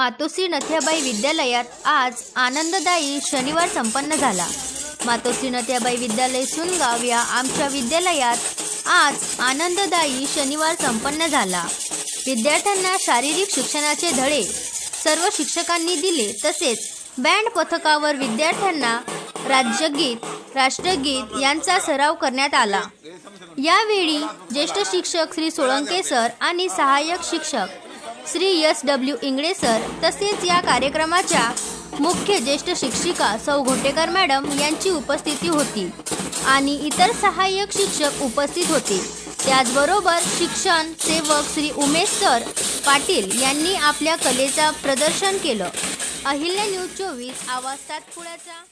मातोश्री नथ्याबाई विद्यालयात आज आनंददायी शनिवार संपन्न झाला. मातोश्री नथ्याबाई विद्यालय सुनगाव या आमच्या विद्यालयात आज आनंददायी शनिवार संपन्न झाला. विद्यार्थ्यांना शारीरिक शिक्षणाचे धडे सर्व शिक्षकांनी दिले तसेच बँड पथकावर विद्यार्थ्यांना राज्यगीत राष्ट्रगीत यांचा सराव करण्यात आला. यावेळी ज्येष्ठ शिक्षक श्री सोळंके सर आणि सहाय्यक शिक्षक Shri S W Ingale sir तसेच या कार्यक्रमाच्या मुख्य ज्येष्ठ शिक्षिका सौ घोटेकर मॅडम यांची उपस्थिती होती आणि इतर सहाय्यक शिक्षक उपस्थित होते. त्याचबरोबर शिक्षण सेवक श्री उमेश सर पाटील यांनी आपल्या कलेचा प्रदर्शन केलं. अहिल्या न्यूज चोवीस आवाज सातपुड्याचा